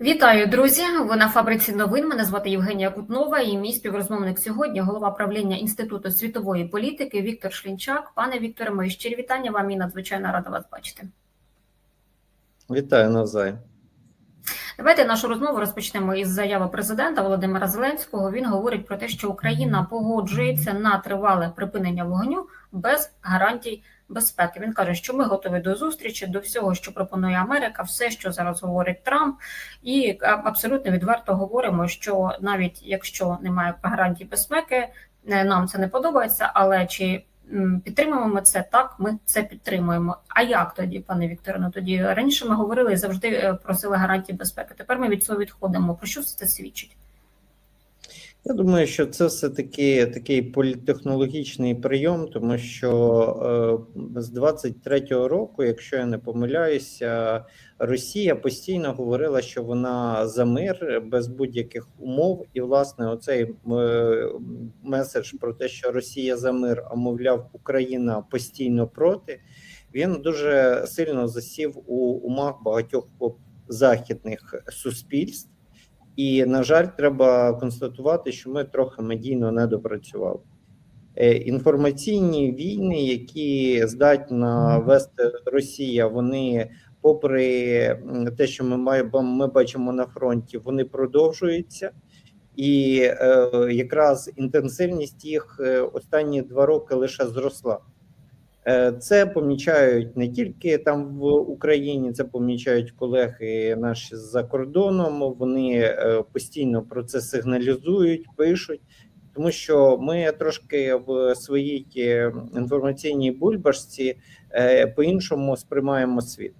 Вітаю, друзі! Ви на фабриці новин. Мене звати Євгенія Кутнова і мій співрозмовник сьогодні, голова правління Інституту світової політики Віктор Шлінчак. Пане Вікторе, мої щирі вітання вам і надзвичайно рада вас бачити. Вітаю навзаєм. Давайте нашу розмову розпочнемо із заяви президента Володимира Зеленського. Він говорить про те, що Україна погоджується на тривале припинення вогню без гарантій безпеки. Він каже, що ми готові до зустрічі, до всього, що пропонує Америка, все, що зараз говорить Трамп, і абсолютно відверто говоримо, що навіть якщо немає гарантій безпеки, е, нам це не подобається, але чи Підтримуємо ми це так, ми це підтримуємо. А як тоді, пане Вікторе? Ну тоді раніше ми говорили і завжди е, просили гарантії безпеки. Тепер ми від цього відходимо. Про що це свідчить? Я думаю, що це все таки такий політехнологічний прийом, тому що е, з 23-го року, якщо я не помиляюся, Росія постійно говорила, що вона за мир без будь-яких умов, і власне оцей е, меседж про те, що Росія за мир, а мовляв, Україна постійно проти. Він дуже сильно засів у умах багатьох західних суспільств. І, на жаль, треба констатувати, що ми трохи медійно не допрацювали. Е, інформаційні війни, які здатна вести Росія, вони, попри те, що ми маємо, ми бачимо на фронті, вони продовжуються, і е, якраз інтенсивність їх е, останні два роки лише зросла. Е, це помічають не тільки там в Україні, це помічають колеги наші за кордоном. Вони е, постійно про це сигналізують, пишуть, тому що ми трошки в своїй е, інформаційній бульбашці по-іншому сприймаємо світ.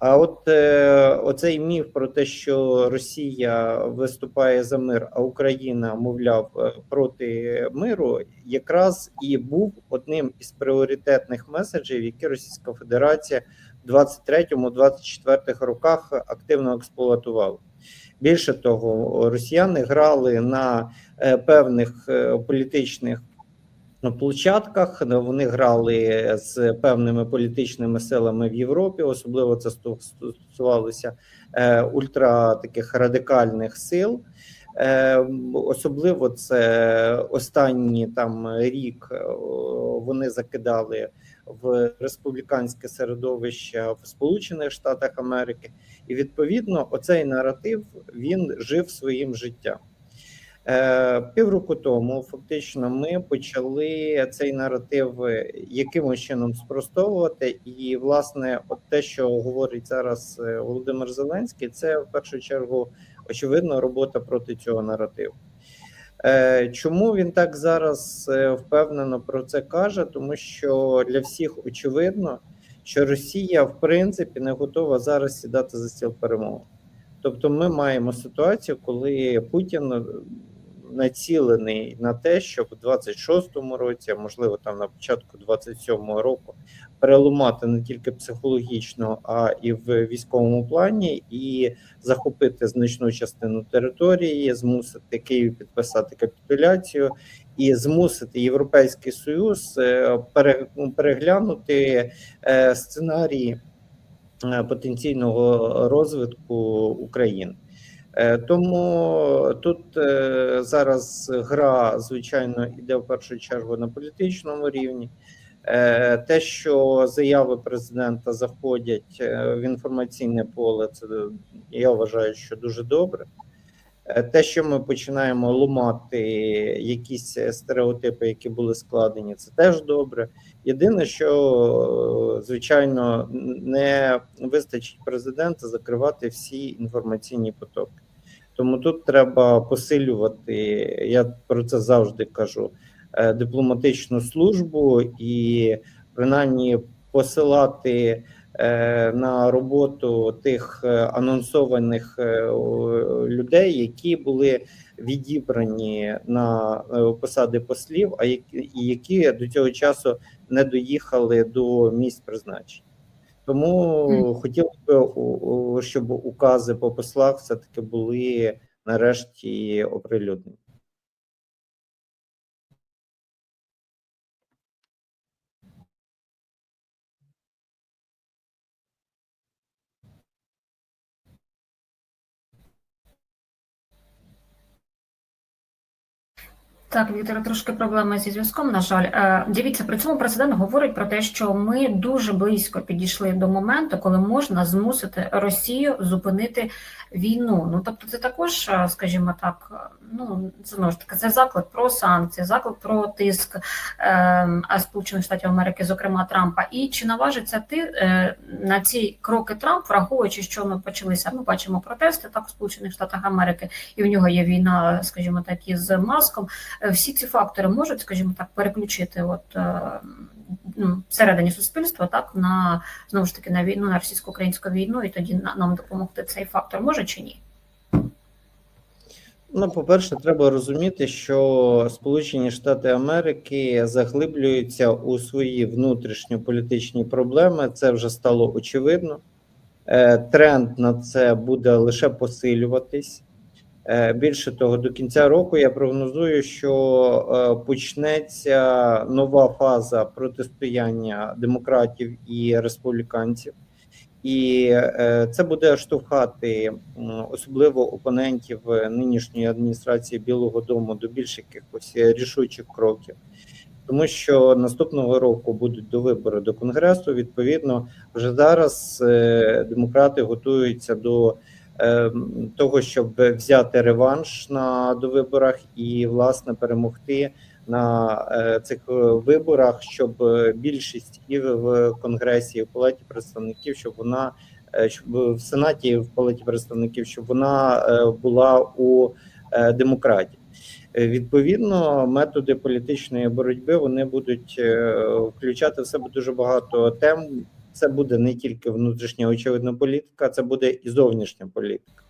А от е, оцей міф про те, що Росія виступає за мир, а Україна, мовляв, е, проти миру, якраз і був одним із пріоритетних меседжів, які Російська Федерація в 23-24 роках активно експлуатувала. Більше того, росіяни грали на е, певних е, політичних на площадках. Вони грали з певними політичними силами в Європі. Особливо це стосувалося е, ультра таких радикальних сил. Е, особливо це останні там рік е, вони закидали в республіканське середовище в Сполучених Штатах Америки, і відповідно оцей наратив він жив своїм життям. Е, півроку тому фактично ми почали цей наратив якимось чином спростовувати, і власне, от те, що говорить зараз е, Володимир Зеленський, це в першу чергу очевидно робота проти цього наративу. Е, чому він так зараз впевнено про це каже? Тому що для всіх очевидно, що Росія в принципі не готова зараз сідати за стіл перемоги. Тобто, ми маємо ситуацію, коли Путін націлений на те, щоб у 26-му році, а можливо там на початку 27-го року, переламати не тільки психологічно, а і в військовому плані, і захопити значну частину території, змусити Київ підписати капітуляцію. І змусити Європейський Союз е, переглянути е, сценарії е, потенційного розвитку України. Е, тому тут е, зараз гра, звичайно, йде в першу чергу на політичному рівні. Е, те, що заяви президента заходять в інформаційне поле, це я вважаю, що дуже добре. Те, що ми починаємо ломати якісь стереотипи, які були складені, це теж добре. Єдине, що звичайно не вистачить президента закривати всі інформаційні потоки. Тому тут треба посилювати. Я про це завжди кажу: е, дипломатичну службу і принаймні посилати. Е, на роботу тих е, анонсованих людей, які були відібрані на посади послів, а які до цього часу не доїхали до місць призначення. Тому mm. хотілося б, щоб укази по послах все таки були нарешті оприлюднені. Так, Віктор, трошки проблема зі зв'язком. На жаль, Е, дивіться, при цьому президент говорить про те, що ми дуже близько підійшли до моменту, коли можна змусити Росію зупинити війну. Ну тобто, це також, е, скажімо так, е, ну знову ж таки, це заклик про санкції, заклик про тиск е, Сполучених Штатів Америки, зокрема Трампа. І чи наважиться ти е, на ці кроки Трамп, враховуючи, що ми почалися? Ми бачимо протести так у Сполучених Штатах Америки, і в нього є війна, скажімо так, із маском. Е, Всі ці фактори можуть, скажімо так, переключити от е, ну, всередині суспільства, так на знову ж таки на війну, на російсько-українську війну, і тоді нам допомогти цей фактор може чи ні? Ну, по-перше, треба розуміти, що Сполучені Штати Америки заглиблюються у свої внутрішньополітичні проблеми. Це вже стало очевидно. Е, Тренд на це буде лише посилюватись. Е, Більше того, до кінця року я прогнозую, що е, почнеться нова фаза протистояння демократів і республіканців. І е, це буде штовхати особливо опонентів нинішньої адміністрації Білого Дому до більш якихось рішучих кроків, тому що наступного року будуть до вибори до конгресу. Відповідно, вже зараз демократи готуються до того, щоб взяти реванш на довиборах і власне перемогти на е, цих е, виборах, щоб е, більшість і в- конгресі, і в палаті представників, щоб вона е, щоб в сенаті, і в палаті представників, щоб вона е, була у е, демократів. Е, Відповідно, методи політичної боротьби вони будуть е, включати в себе дуже багато тем. Це буде не тільки внутрішня очевидна політика, це буде і зовнішня політика.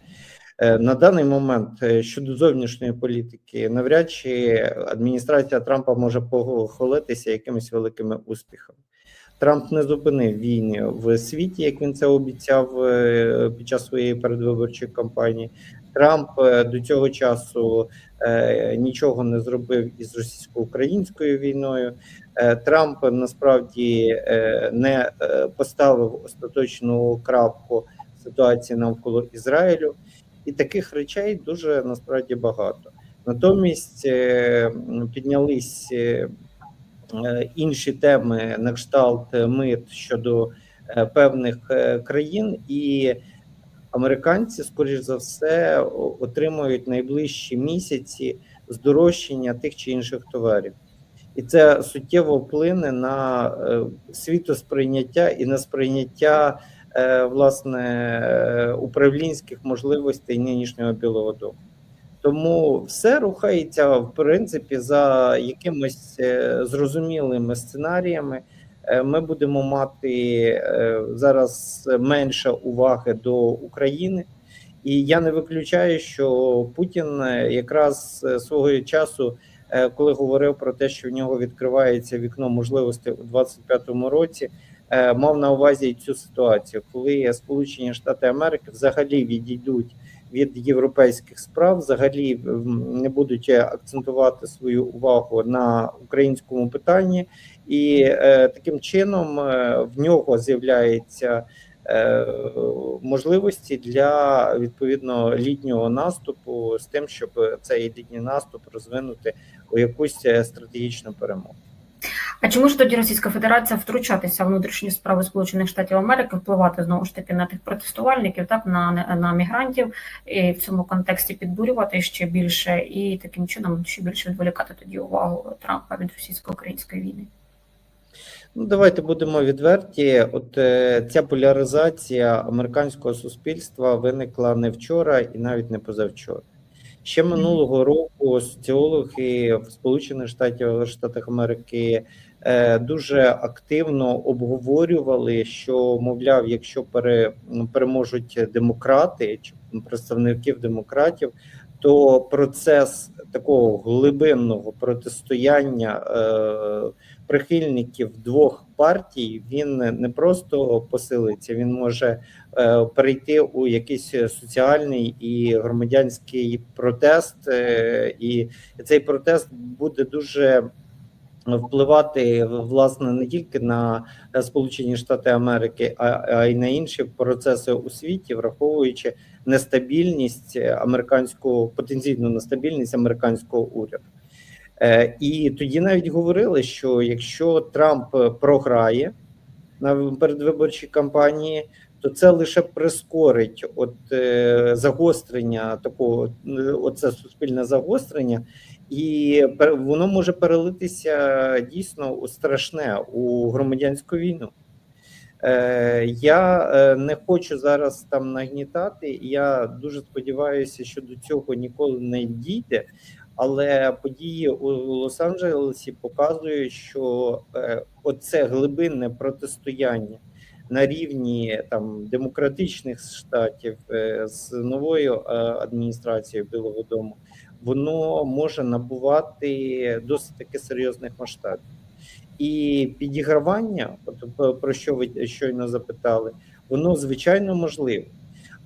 Е, На даний момент е, щодо зовнішньої політики, навряд чи адміністрація Трампа може похвалитися якимись великими успіхами. Трамп не зупинив війни в світі, як він це обіцяв е, під час своєї передвиборчої кампанії. Трамп е, до цього часу е, нічого не зробив із російсько-українською війною. Е, Трамп насправді не поставив остаточну крапку ситуації навколо Ізраїлю. І таких речей дуже насправді багато. Натомість піднялись інші теми на кшталт мит щодо певних країн, і американці, скоріш за все, отримують найближчі місяці здорожчання тих чи інших товарів. І це суттєво вплине на е, світосприйняття і на сприйняття е, власне управлінських можливостей нинішнього білого дому. Тому все рухається в принципі за якимось е, зрозумілими сценаріями. Е, Ми будемо мати е, зараз менше уваги до України, і я не виключаю, що Путін е, якраз свого часу, коли говорив про те, що в нього відкривається вікно можливостей у 2025 році, мав на увазі цю ситуацію, коли Сполучені Штати Америки взагалі відійдуть від європейських справ, взагалі не будуть акцентувати свою увагу на українському питанні, і е, таким чином е, в нього з'являється е, можливості для відповідно літнього наступу з тим, щоб цей літній наступ розвинути у якусь стратегічну перемогу. А чи може тоді Російська Федерація втручатися в внутрішні справи Сполучених Штатів Америки, впливати знову ж таки на тих протестувальників, так на, на мігрантів, і в цьому контексті підбурювати ще більше, і таким чином ще більше відволікати тоді увагу Трампа від російсько-української війни? Ну, давайте будемо відверті. От е, ця поляризація американського суспільства виникла не вчора і навіть не позавчора. Ще минулого року соціологи в Сполучених Штатах Америки дуже активно обговорювали, що мовляв, якщо пере, переможуть демократи чи представників демократів, то процес такого глибинного протистояння е, прихильників двох партій він не просто посилиться, він може е, перейти у якийсь соціальний і громадянський протест, е, і цей протест буде дуже впливати власне не тільки на Сполучені Штати Америки, а, й на інші процеси у світі, враховуючи нестабільність американського потенційну нестабільність американського уряду. Е, І тоді навіть говорили, що якщо Трамп е, програє на передвиборчій кампанії, то це лише прискорить от е, загострення такого, е, оце суспільне загострення, і воно може перелитися дійсно у страшне у громадянську війну. Е, я е, не хочу зараз там нагнітати. Я дуже сподіваюся, що до цього ніколи не дійде. Але події у Лос-Анджелесі показують, що е, оце глибинне протистояння на рівні там демократичних штатів е, з новою адміністрацією Білого Дому, воно може набувати досить таки серйозних масштабів. І підігравання, от про- про що ви щойно запитали, воно звичайно можливе.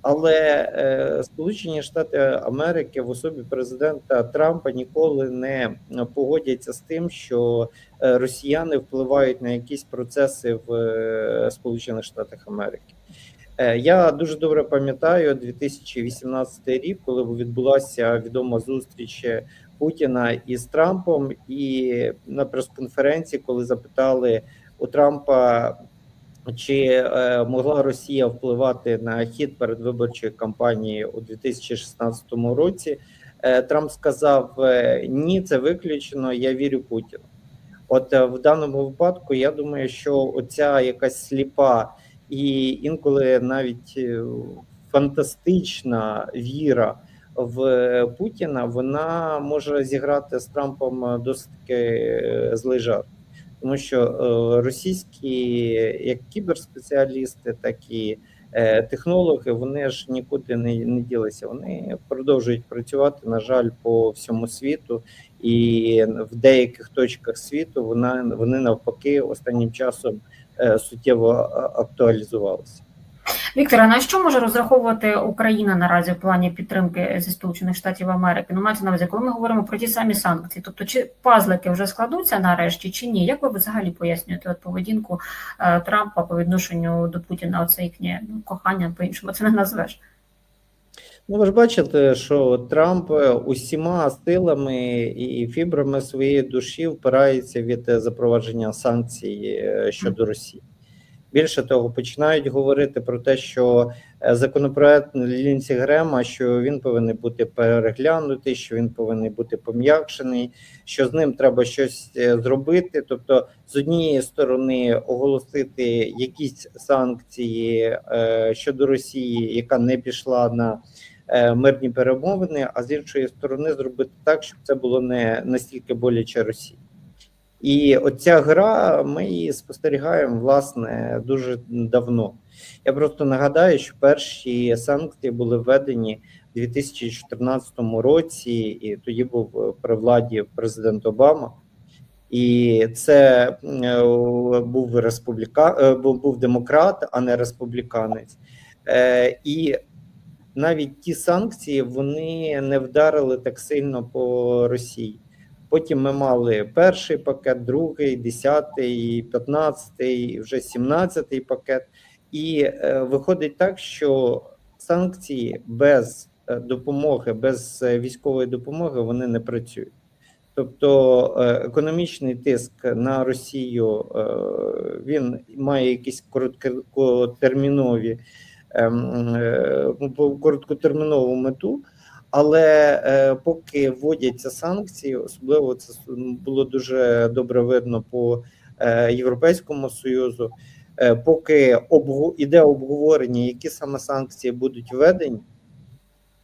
Але е, Сполучені Штати Америки в особі президента Трампа ніколи не погодяться з тим, що е, росіяни впливають на якісь процеси в е, Сполучених Штатах Америки. Е, Я дуже добре пам'ятаю 2018 рік, коли відбулася відома зустріч Путіна із Трампом, і на прес-конференції, коли запитали у Трампа, чи е, могла Росія впливати на хід передвиборчої кампанії у 2016 році, е, Трамп сказав: ні, це виключено. Я вірю Путіну. От в даному випадку я думаю, що оця якась сліпа і інколи навіть е, фантастична віра в Путіна, вона може зіграти з Трампом досить е, злий жарт. Тому що е, російські як кіберспеціалісти, так і технологи, вони ж нікуди не, не ділися. Вони продовжують працювати, на жаль, по всьому світу, і в деяких точках світу вона вони навпаки останнім часом суттєво а- актуалізувалися. Віктора, на що може розраховувати Україна наразі в плані підтримки зі Сполучених Штатів Америки? Ну, мається на увазі, коли ми говоримо про ті самі санкції, тобто чи пазлики вже складуться нарешті, чи ні? Як ви взагалі пояснюєте от поведінку е, Трампа по відношенню до Путіна? Оце їхнє ну, кохання по іншому це не назвеш. Ну, ви ж бачите, що Трамп е, усіма силами і фібрами своєї душі впирається від е, запровадження санкцій е, щодо Росії. Більше того, починають говорити про те, що законопроект Лінсі Грема, що він повинен бути переглянутий, що він повинен бути пом'якшений, що з ним треба щось зробити. Тобто, з однієї сторони, оголосити якісь санкції щодо Росії, яка не пішла на мирні перемовини, а з іншої сторони, зробити так, щоб це було не настільки боляче Росії. І оця гра ми її спостерігаємо власне дуже давно. Я просто нагадаю, що перші санкції були введені у 2014 році, і тоді був при владі президент Обама. І це е, був республіка, е, був, демократ, а не республіканець. Е, І навіть ті санкції вони не вдарили так сильно по Росії. Потім ми мали перший пакет, другий, десятий, п'ятнадцятий, вже сімнадцятий пакет. І е, виходить так, що санкції без е, допомоги, без військової допомоги вони не працюють. Тобто е, економічний тиск на Росію е, він має якісь короткотермінові короткотермінову мету. Але е, поки вводяться санкції, особливо це було дуже добре видно по е, Європейському Союзу. Е, поки обгу, іде обговорення, які саме санкції будуть введені,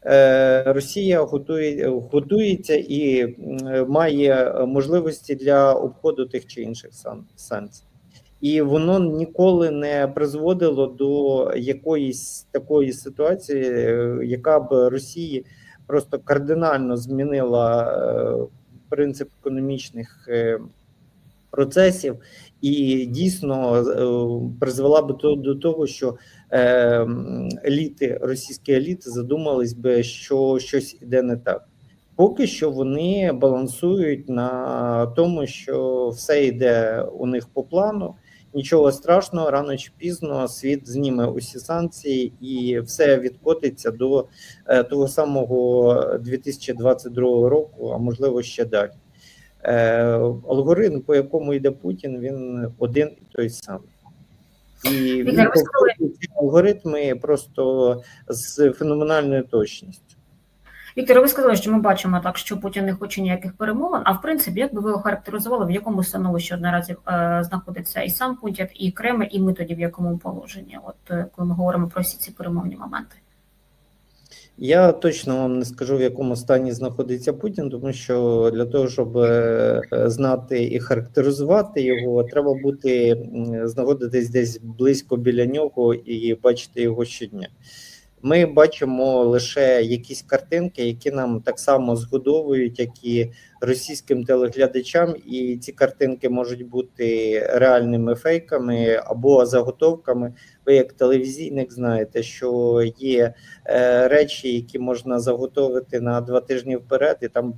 е, Росія готує, готується і м, має можливості для обходу тих чи інших сан, санкцій. І воно ніколи не призводило до якоїсь такої ситуації, е, яка б Росії просто кардинально змінила е, принцип економічних е, процесів, і дійсно призвела б до, до того, що еліти, російські еліти задумались би, що щось іде не так. Поки що вони балансують на тому, що все йде у них по плану. Нічого страшного, рано чи пізно світ зніме усі санкції і все відкотиться до е, того самого 2022 року, а можливо ще далі. Е, алгоритм, по якому йде Путін, він один і той самий. І він алгоритми просто з феноменальною точністю. Віктор, ви сказали, що ми бачимо так, що Путін не хоче ніяких перемовин. А в принципі, як би ви охарактеризували, в якому становищі наразі е, знаходиться і сам Путін, і Кремль, і ми тоді в якому положенні? От е, коли ми говоримо про всі ці перемовні моменти. Я точно вам не скажу, в якому стані знаходиться Путін, тому що для того, щоб е, знати і характеризувати його, треба бути знаходитись десь близько біля нього і бачити його щодня. Ми бачимо лише якісь картинки, які нам так само згодовують, як і російським телеглядачам, і ці картинки можуть бути реальними фейками або заготовками. Ви як телевізійник знаєте, що є е, речі, які можна заготовити на два тижні вперед, і там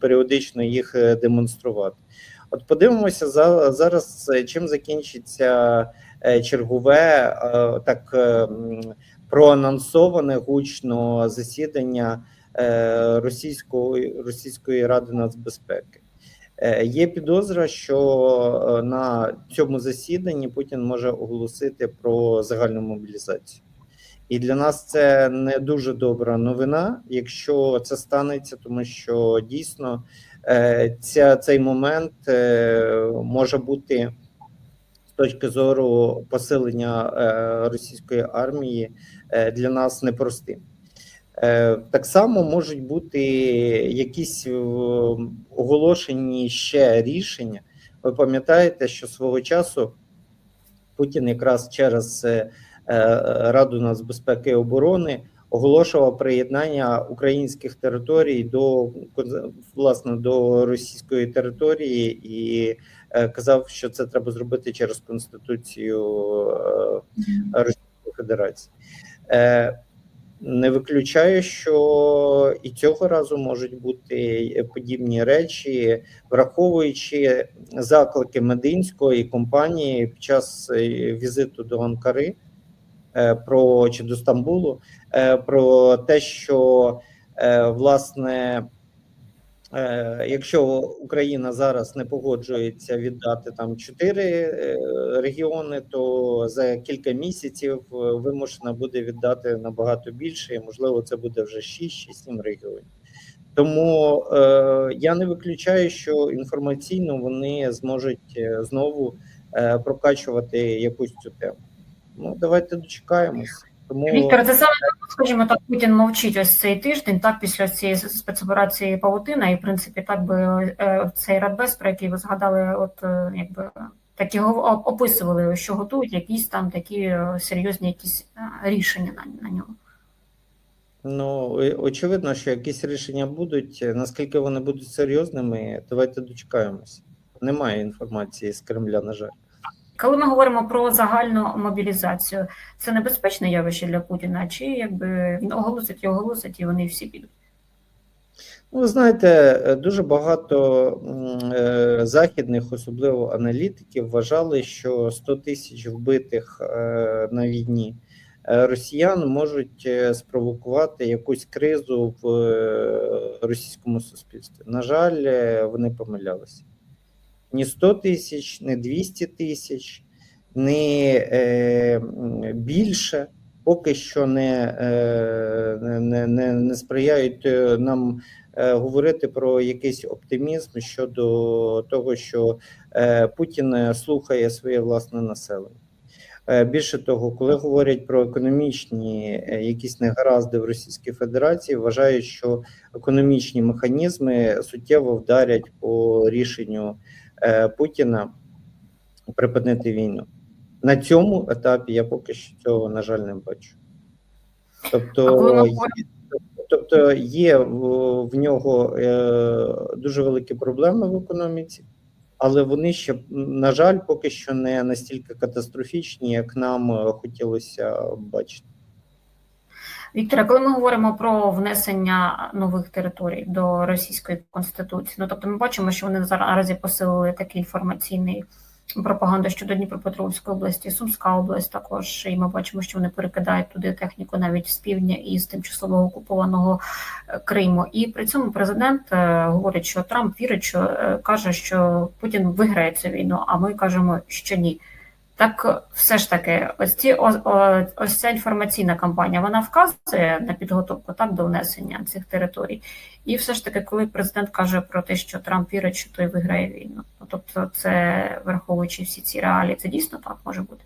періодично їх е, демонструвати. От подивимося за зараз, е, чим закінчиться е, чергове так проанонсоване гучно засідання е, російської російської ради нацбезпеки. Е, Є підозра, що е, на цьому засіданні Путін може оголосити про загальну мобілізацію. І для нас це не дуже добра новина, якщо це станеться, тому що дійсно ця, цей момент може бути точки зору посилення е, російської армії е, для нас непростим. Е, Так само можуть бути якісь оголошені ще рішення. Ви пам'ятаєте, що свого часу Путін якраз через Раду нацбезпеки і оборони оголошував приєднання українських територій до власне до російської території і казав, що це треба зробити через конституцію е, Російської Федерації. Е, Не виключаю, що і цього разу можуть бути подібні речі, враховуючи заклики Мединської компанії під час е, візиту до Анкари е, про чи до Стамбулу, е, про те, що е, власне. Е, Якщо Україна зараз не погоджується віддати там чотири е, регіони, то за кілька місяців е, вимушена буде віддати набагато більше, і можливо це буде вже 6 чи 7 регіонів. Тому е, я не виключаю, що інформаційно вони зможуть знову прокачувати якусь цю тему. Ну давайте дочекаємося. Тому Віктор, це саме скажімо так, Путін мовчить ось цей тиждень, так після цієї спецоперації Павутина, і в принципі так би е, цей радбез, про який ви згадали, от е, якби так його описували, що готують якісь там такі е, серйозні якісь рішення на, на нього. Ну, очевидно, що якісь рішення будуть. Наскільки вони будуть серйозними, давайте дочекаємося. Немає інформації з Кремля, на жаль. Коли ми говоримо про загальну мобілізацію, це небезпечне явище для Путіна, чи якби він оголосить і оголосить, і вони всі підуть? Ну, ви знаєте, е, дуже багато е, західних, особливо аналітиків, вважали, що 100 тисяч вбитих е, на війні росіян можуть спровокувати якусь кризу в російському суспільстві. На жаль, вони помилялися. Ні 100 тисяч, ні 200 тисяч, ні е, більше поки що не, е, не, не, не, не сприяють е, нам е, говорити про якийсь оптимізм щодо того, що Путін слухає своє власне населення. Більше того, коли говорять про економічні якісь негаразди в Російській Федерації, вважають, що економічні механізми суттєво вдарять по рішенню Путіна припинити війну. На цьому етапі я поки що цього, на жаль, не бачу. Тобто, є- тобто є в, в нього е, дуже великі проблеми в економіці, але вони ще, на жаль, поки що не настільки катастрофічні, як нам е, хотілося бачити. Вікторе, коли ми говоримо про внесення нових територій до російської конституції, ну тобто ми бачимо, що вони зараз посилили такий інформаційний пропаганда щодо Дніпропетровської області, Сумська область також. І ми бачимо, що вони перекидають туди техніку навіть з півдня і з тимчасово окупованого е, Криму. І при цьому президент е, говорить, що Трамп вірить, що е, каже, що Путін виграє цю війну, а ми кажемо, що ні. Так все ж таки, ось ці ось ця інформаційна кампанія вона вказує на підготовку так до внесення цих територій. І все ж таки, коли президент каже про те, що Трамп вірить, що той виграє війну, ну тобто, це враховуючи всі ці реалії, це дійсно так може бути.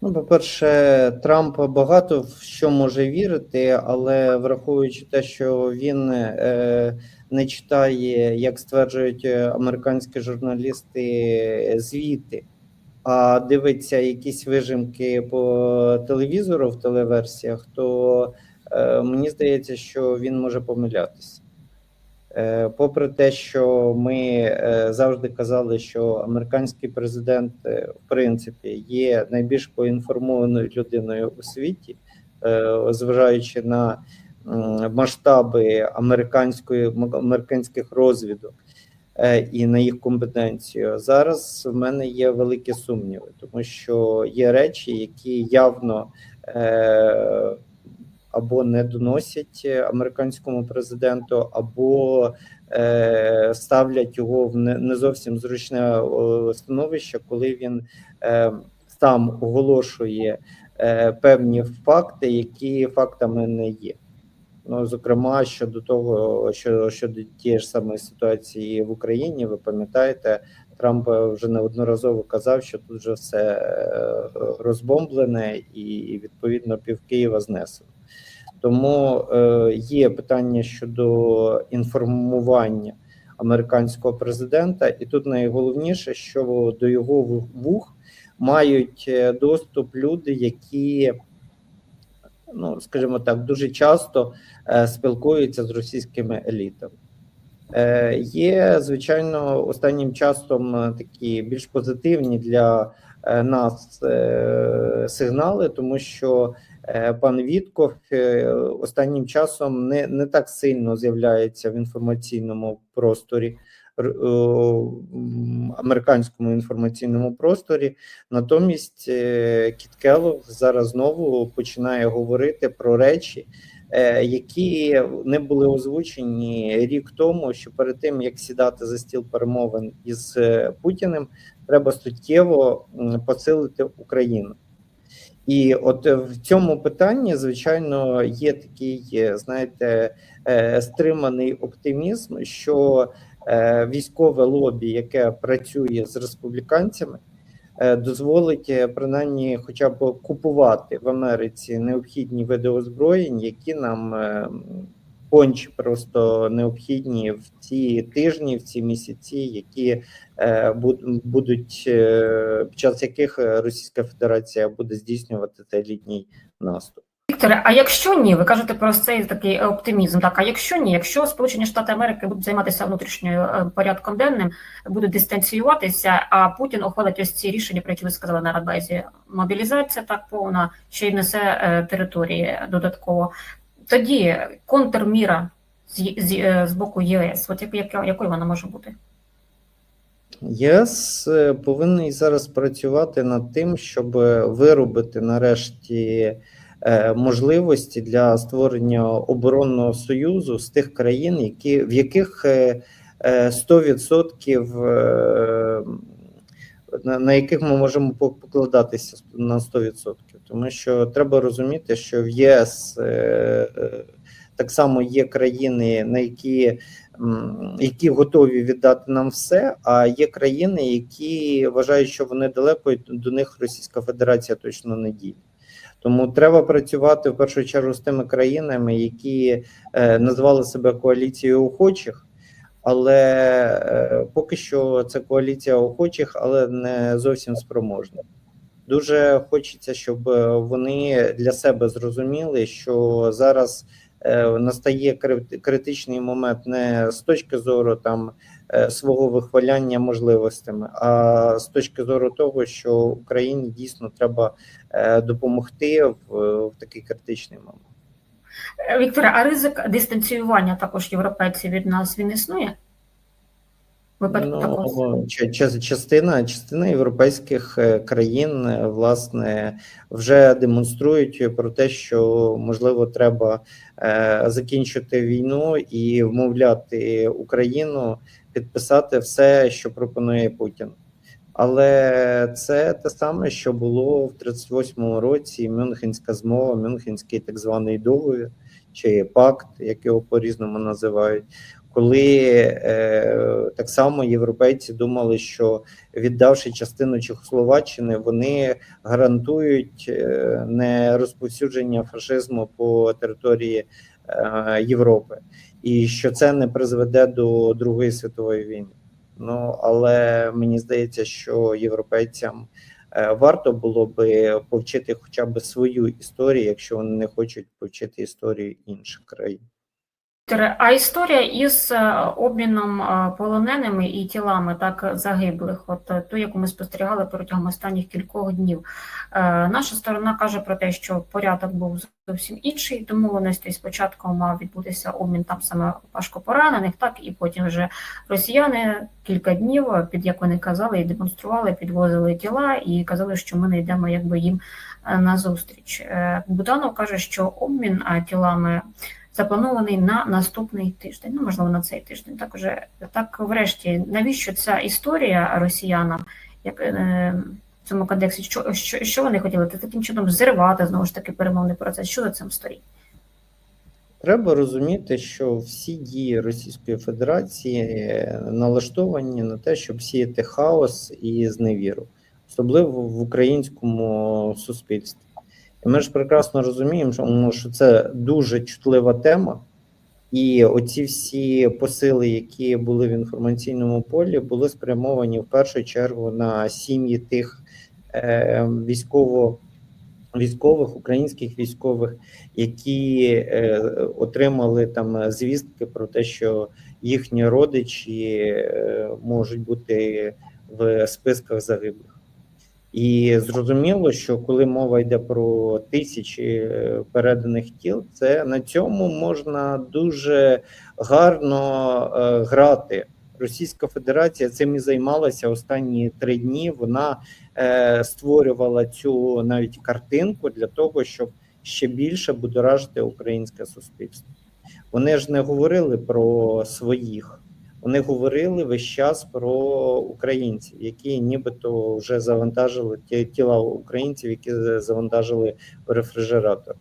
Ну, по-перше, Трамп багато в що може вірити, але враховуючи те, що він е, не читає, як стверджують американські журналісти, звіти, а дивиться якісь вижимки по телевізору в телеверсіях, то е, мені здається, що він може помилятися. Е, Попри те, що ми е, завжди казали, що американський президент, в принципі, є найбільш поінформованою людиною у світі, зважаючи на масштаби американської американських розвідок і на їх компетенцію. Зараз в мене є великі сумніви, тому що є речі, які явно е, або не доносять американському президенту, або е, ставлять його в не, зовсім зручне становище, коли він е, сам оголошує е, певні факти, які фактами не є. Ну, зокрема, щодо того, що щодо тієї ж самої ситуації в Україні, ви пам'ятаєте, Трамп вже неодноразово казав, що тут вже все е, розбомблене і відповідно пів Києва знесено. Тому е, є питання щодо інформування американського президента, і тут найголовніше, що до його вух мають е, доступ люди, які, ну скажімо так, дуже часто е, спілкуються з російськими елітами. Е, Є, звичайно, останнім часом е, такі більш позитивні для нас сигнали, тому що пан Вітков останнім часом не, не так сильно з'являється в інформаційному просторі. Американському інформаційному просторі, натомість е, Кіт Келлог зараз знову починає говорити про речі, е, які не були озвучені рік тому, що перед тим як сідати за стіл перемовин із е, Путіним, треба суттєво посилити Україну. І от в цьому питанні, звичайно, є такий, знаєте, стриманий оптимізм, що військове лобі, яке працює з республіканцями, е, дозволить е, принаймні хоча б купувати в Америці необхідні види озброєнь, які нам е, конче просто необхідні в ці тижні, в ці місяці, які е, будуть е, під час яких е, Російська Федерація буде здійснювати цей літній наступ. Вікторе, а якщо ні, ви кажете про цей такий оптимізм. Так, а якщо ні, якщо Сполучені Штати Америки будуть займатися внутрішньою е, порядком денним, будуть дистанціюватися, а Путін ухвалить ось ці рішення, про які ви сказали на Радбезі, мобілізація так повна, ще й внесе е, території додатково. Тоді контрміра з, з, е, з боку ЄС, от як, якою вона може бути? ЄС е, повинен зараз працювати над тим, щоб виробити нарешті е, можливості для створення оборонного союзу з тих країн, які в яких е, е, 100% е, на, яких ми можемо покладатися на 100%. Тому що треба розуміти, що в ЄС е, е, так само є країни, на які які готові віддати нам все. А є країни, які вважають, що вони далеко і до них Російська Федерація точно не діє. Тому треба працювати в першу чергу з тими країнами, які е, назвали себе коаліцією охочих, але е, поки що це коаліція охочих, але не зовсім спроможна. Дуже хочеться, щоб е, вони для себе зрозуміли, що зараз настає критичний момент не з точки зору там е, свого вихваляння можливостями, а з точки зору того, що Україні дійсно треба е, допомогти в, в такий критичний момент. Віктора, а ризик дистанціювання також європейців від нас він існує? Ну, ча- ча- частина, частина європейських е, країн е, власне вже демонструють про те, що можливо треба е, закінчити війну і вмовляти Україну підписати все, що пропонує Путін. Але це те саме, що було в 38-му році. Мюнхенська змова, Мюнхенський так званий договір чи пакт, як його по-різному називають коли е, так само європейці думали, що віддавши частину Чехословаччини, вони гарантують е, не розповсюдження фашизму по території е, Європи, і що це не призведе до Другої світової війни. Ну але мені здається, що європейцям е, варто було би повчити хоча б свою історію, якщо вони не хочуть повчити історію інших країн. А історія із е, обміном е, полоненими і тілами так загиблих, от е, ту, яку ми спостерігали протягом останніх кількох днів. Наша сторона каже про те, що порядок був зовсім інший. Домовленості спочатку мав відбутися обмін там саме важкопоранених, так і потім вже росіяни кілька днів, під як вони казали, і демонстрували, підвозили тіла і казали, що ми не йдемо якби їм на. Е, Буданов каже, що обмін тілами запланований на наступний тиждень. Ну, можливо, на цей тиждень. Так уже так, врешті, навіщо ця історія росіянам, як е, в цьому контексті, що, що, що вони хотіли Та таким чином зривати знову ж таки перемовний процес? Що за цим стоїть? Треба розуміти, що всі дії Російської Федерації е, налаштовані на те, щоб сіяти хаос і зневіру, особливо в українському суспільстві. Ми ж прекрасно розуміємо, що це дуже чутлива тема, і оці всі посили, які були в інформаційному полі, були спрямовані в першу чергу на сім'ї тих е, військово військових, українських військових, які е, отримали там звістки про те, що їхні родичі е, можуть бути в списках загиблих. І зрозуміло, що коли мова йде про тисячі е, переданих тіл, це на цьому можна дуже гарно е, грати. Російська Федерація цим і займалася останні три дні. Вона е, створювала цю навіть картинку для того, щоб ще більше будоражити українське суспільство. Вони ж не говорили про своїх, вони говорили весь час про українців, які нібито вже завантажили ті тіла українців, які завантажили в рефрижератор.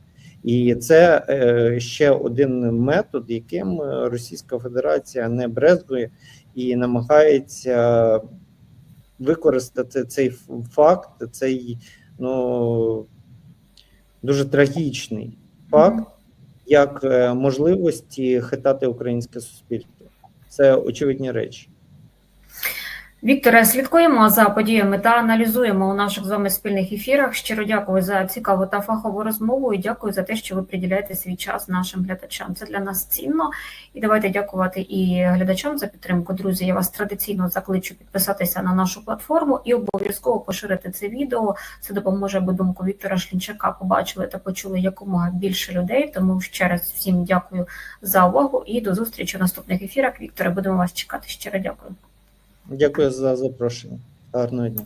І це е, ще один метод, яким Російська Федерація не брезгує і намагається використати цей факт, цей ну дуже трагічний факт, як е, можливості хитати українське суспільство. Це очевидні речі. Вікторе, слідкуємо за подіями та аналізуємо у наших з вами спільних ефірах. Щиро дякую за цікаву та фахову розмову і дякую за те, що ви приділяєте свій час нашим глядачам. Це для нас цінно. І давайте дякувати і глядачам за підтримку. Друзі, я вас традиційно закличу підписатися на нашу платформу і обов'язково поширити це відео. Це допоможе, аби думку Віктора Шлінчака побачили та почули якомога більше людей. Тому ще раз всім дякую за увагу і до зустрічі в наступних ефірах. Вікторе, будемо вас чекати. Щиро дякую. Дякую за запрошення. Гарного дня.